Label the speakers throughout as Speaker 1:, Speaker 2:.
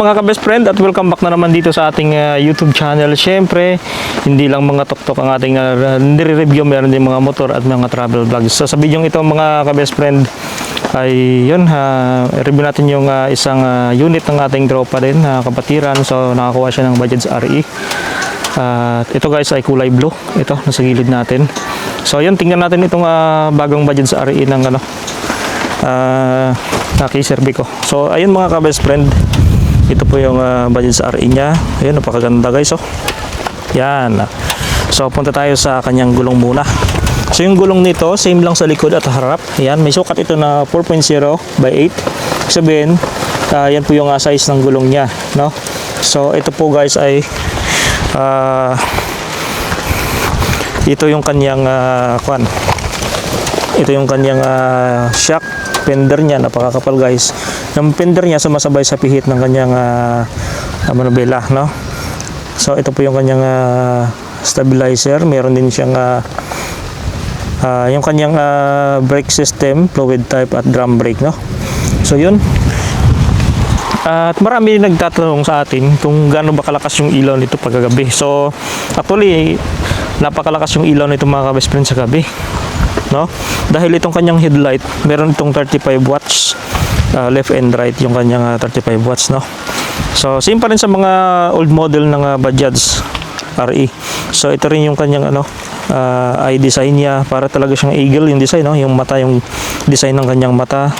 Speaker 1: mga ka-best friend at welcome back na naman dito sa ating ah, YouTube channel. Siyempre, hindi lang mga tok-tok ang ating uh, nire-review, meron din mga motor at mga travel vlogs. So sa video ito mga ka-best friend ay yun, ha, review natin yung ah, isang ah, unit ng ating tropa din, na kapatiran. So nakakuha siya ng Bajaj RE. At ito guys ay kulay blue. Ito, nasa gilid natin. So yun, tingnan natin itong ah, bagong Bajaj RE ng ano, uh, naki-survey ko. So, ayun mga ka-best friend. Ito po yung uh, budget sa RE niya. Ayun, napakaganda guys. Oh. Yan. So, punta tayo sa kanyang gulong muna. So, yung gulong nito, same lang sa likod at harap. Yan, may sukat ito na 4.0 by 8. Sabihin, uh, yan po yung uh, size ng gulong niya. No? So, ito po guys ay uh, ito yung kanyang uh, kwan. Ito yung kanyang ah, shock fender niya, napakakapal guys. Yung fender niya sumasabay sa pihit ng kanyang uh, manubela, no? So ito po yung kanyang ah, stabilizer, meron din siyang ah, ah, yung kanyang ah, brake system, fluid type at drum brake, no? So yun. At marami nagtatanong sa atin kung gaano ba kalakas yung ilaw nito pagkagabi. So actually napakalakas yung ilaw nito mga ka-best friend sa gabi no? Dahil itong kanyang headlight, meron itong 35 watts uh, left and right yung kanyang uh, 35 watts, no? So, same pa rin sa mga old model ng uh, Bajaj RE. So, ito rin yung kanyang ano, uh, eye design niya para talaga siyang eagle yung design, no? Yung mata, yung design ng kanyang mata.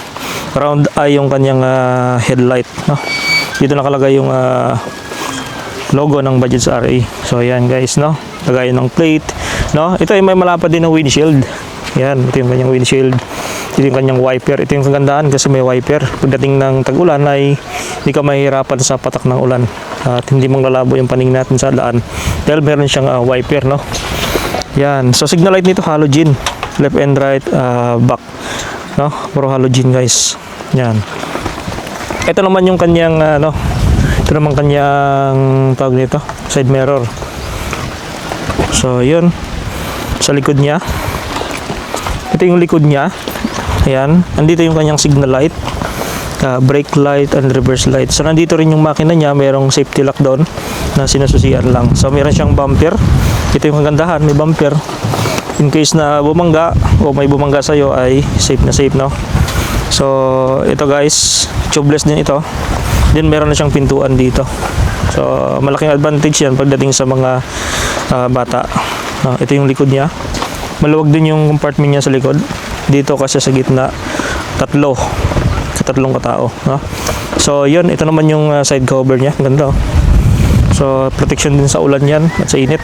Speaker 1: Round eye yung kanyang uh, headlight, no? Dito nakalagay yung uh, logo ng Bajaj RE. So, ayan guys, no? Lagayan ng plate, no? Ito ay may malapad din ng windshield. Yan, ito yung kanyang windshield. Ito yung kanyang wiper. Ito yung kagandahan kasi may wiper. Pagdating ng tag-ulan ay hindi ka mahihirapan sa patak ng ulan. At hindi mong lalabo yung paning natin sa daan. Dahil meron siyang uh, wiper, no? Yan. So, signal light nito, halogen. Left and right, uh, back. No? Puro halogen, guys. Yan. Ito naman yung kanyang, uh, ano, ito naman kanyang tawag nito, side mirror. So, yun. Sa likod niya, ito yung likod niya. Ayan. Andito yung kanyang signal light. Uh, brake light and reverse light. So, nandito rin yung makina niya. Merong safety lock doon na sinususian lang. So, meron siyang bumper. Ito yung kagandahan. May bumper. In case na bumangga o may bumangga sa'yo ay safe na safe, no? So, ito guys. Tubeless din ito. Then, meron na siyang pintuan dito. So, malaking advantage yan pagdating sa mga uh, bata. No, ito yung likod niya. Maluwag din yung compartment niya sa likod. Dito kasi sa gitna, tatlo. Katatlong katao. No? So, yun. Ito naman yung uh, side cover niya. Ganda. Oh. So, protection din sa ulan yan at sa init.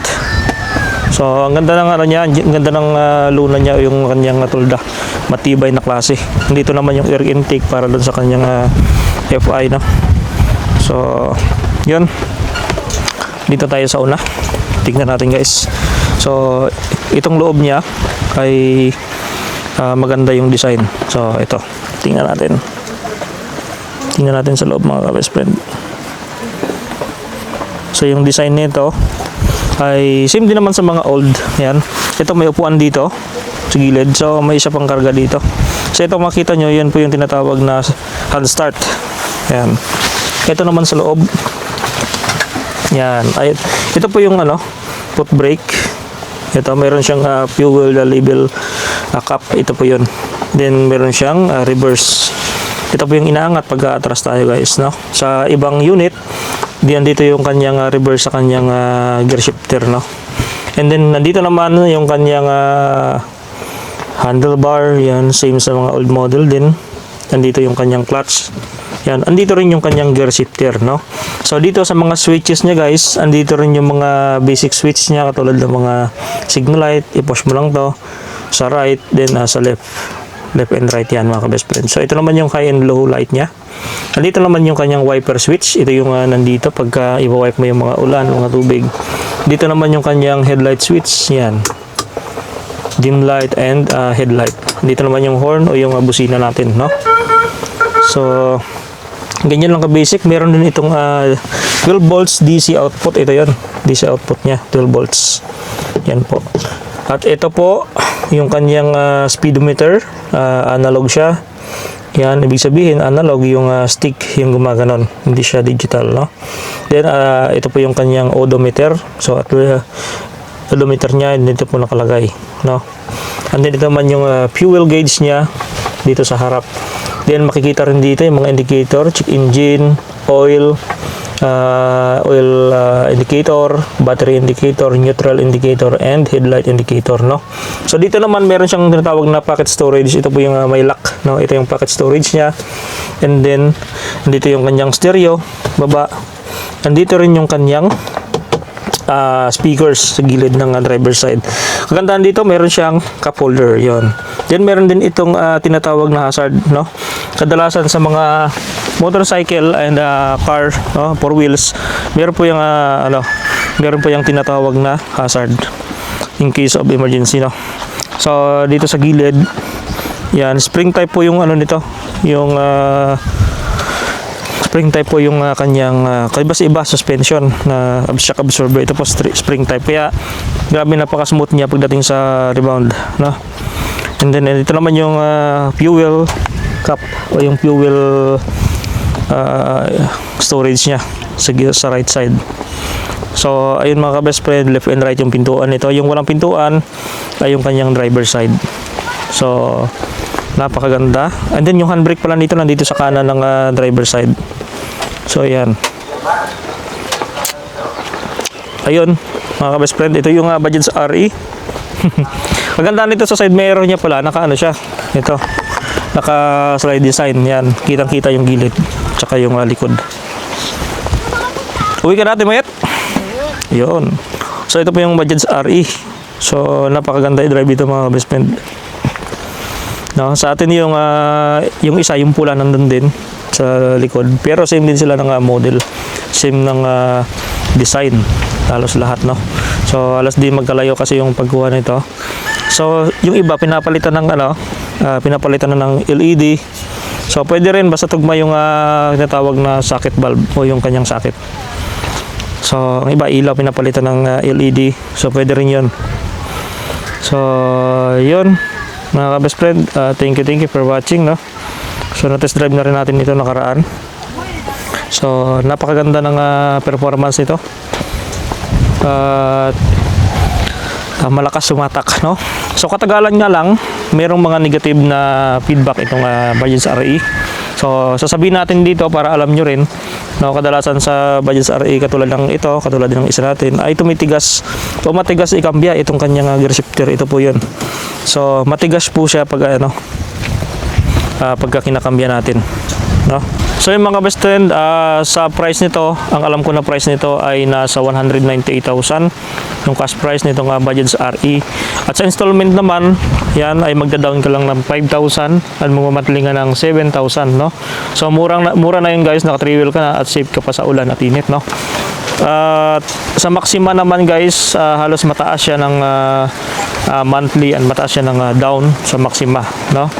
Speaker 1: So, ang ganda ng ano niya, ang ganda ng uh, luna niya yung kanyang uh, tulda. Matibay na klase. Dito naman yung air intake para doon sa kanyang uh, FI no. So, yun. Dito tayo sa una. Tingnan natin guys. So, itong loob niya ay uh, maganda yung design. So, ito. Tingnan natin. Tingnan natin sa loob mga ka-best friend. So, yung design nito ay same din naman sa mga old. Yan. Ito may upuan dito sa gilid. So, may isa pang karga dito. So, ito makita nyo, yan po yung tinatawag na hand start. Yan. Ito naman sa loob. Yan. Ay, ito po yung ano, foot brake. Ito, meron siyang uh, fuel label uh, cap. Ito po yun. Then, meron siyang uh, reverse. Ito po yung inaangat pag atras tayo guys. No? Sa ibang unit, diyan dito yung kanyang uh, reverse sa kanyang uh, gear shifter. No? And then, nandito naman yung kanyang uh, handlebar. Yan, same sa mga old model din. Nandito yung kanyang clutch. Yan, andito rin yung kanyang gear shifter, no? So dito sa mga switches niya, guys, andito rin yung mga basic switch niya katulad ng mga signal light, i-push mo lang 'to sa right, then uh, sa left. Left and right yan mga ka-best friend. So ito naman yung high and low light niya. Andito naman yung kanyang wiper switch. Ito yung uh, nandito pagka i-wipe mo yung mga ulan, mga tubig. Dito naman yung kanyang headlight switch. Yan. Dim light and uh, headlight. Dito naman yung horn o yung uh, busina natin, no? So, ganyan lang ka-basic. Meron din itong uh, 12 volts DC output. Ito yon DC output niya. 12 volts. Yan po. At ito po, yung kanyang uh, speedometer. Uh, analog siya. Yan, ibig sabihin, analog yung ah, stick yung gumaganon. Hindi siya digital, no? Then, ah, ito po yung kanyang odometer. So, at uh, odometer niya, dito po nakalagay, no? And then, ito naman yung ah, fuel gauge niya dito sa harap. Then, makikita rin dito yung mga indicator, check engine, oil, ah, oil ah, indicator, battery indicator, neutral indicator, and headlight indicator, no? So, dito naman meron siyang tinatawag na packet storage. Ito po yung ah, may lock, no? Ito yung packet storage niya. And then, dito yung kanyang stereo, baba. Andito rin yung kanyang ah, speakers sa gilid ng ah, driver side. Kagandahan dito, meron siyang cup holder, yon. Then meron din itong ah, tinatawag na hazard, no? Kadalasan sa mga motorcycle and ah, car, no, four wheels, meron po yung ah, ano, meron po yung tinatawag na hazard in case of emergency, no. So dito sa gilid, yan, spring type po yung ano nito, yung ah, spring type po yung ah, kanyang uh, iba sa iba suspension na shock absorber ito po spring type kaya grabe napaka smooth niya pagdating sa rebound no? And then eh, ito naman yung ah, fuel cap o yung fuel ah, storage niya sa, sa right side. So ayun mga ka-best friend left and right yung pintuan nito. Yung walang pintuan ay yung kanyang driver side. So napakaganda. And then yung handbrake pala nito nandito sa kanan ng ah, driver side So, ayan. Ayun, mga ka-best friend. Ito yung uh, Bajaj RE. Maganda nito sa side mirror niya pala. Naka ano siya. Ito. Naka slide design. Yan. Kitang-kita yung gilid. Tsaka yung uh, likod. Uwi ka natin, Mayet. Yun. So, ito po yung Bajaj RE. So, napakaganda i-drive ito mga best friend. No, sa atin yung ah, yung isa yung pula nandun din sa likod. Pero same din sila ng ah, model. Same ng ah, design. Halos lahat, no. So halos di magkalayo kasi yung pagkuha nito. So yung iba pinapalitan ng ano, ah, pinapalitan na ng LED. So pwede rin basta tugma yung ah, tinatawag na socket bulb o yung kanyang socket. So ang iba ilaw pinapalitan ng ah, LED. So pwede rin 'yon. So, yun. Mga ka-best friend, uh, thank you, thank you for watching, no? So, na-test drive na rin natin ito nakaraan. So, napakaganda ng ah, performance nito. At ah, malakas sumatak, no? So, katagalan nga lang, merong mga negative na feedback itong uh, Bajaj RE. So, sasabihin natin dito para alam nyo rin, no, kadalasan sa Bajaj RE katulad ng ito, katulad din ng isa natin, ay tumitigas o matigas ikambya itong kanyang uh, gear shifter. Ito po yun. So, matigas po siya pag ano, ah, pagka kinakambya natin. No? So yung mga best friend, ah, sa price nito, ang alam ko na price nito ay nasa 198,000 yung cash price nitong uh, Bajaj RE. At sa installment naman, yan ay magda-down ka lang ng 5,000 at mamamatli nga ng 7,000, no? So murang mura na yun guys, naka 3 wheel ka na at safe ka pa sa ulan at init, no? At sa Maxima naman guys, ah, halos mataas siya ng ah, ah, monthly and mataas siya ng ah, down sa Maxima, no?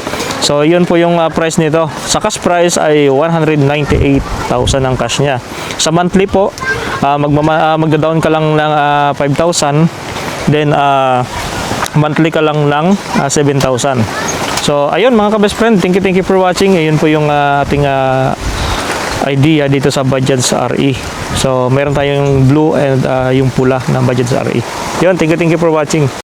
Speaker 1: So, yun po yung ah, price nito. Sa cash price ay 198,000 ang cash niya. Sa monthly po, ah, magmama, ah, magda-down ka lang ng ah, 5,000. Then, ah, monthly ka lang ng ah, 7,000. So, ayun mga ka-best friend. Thank you, thank you for watching. Ayun po yung ah, ating ah, idea dito sa Bajaj RE. So, meron tayong blue and ah, yung pula ng Bajaj RE. Yun, thank you, thank you for watching.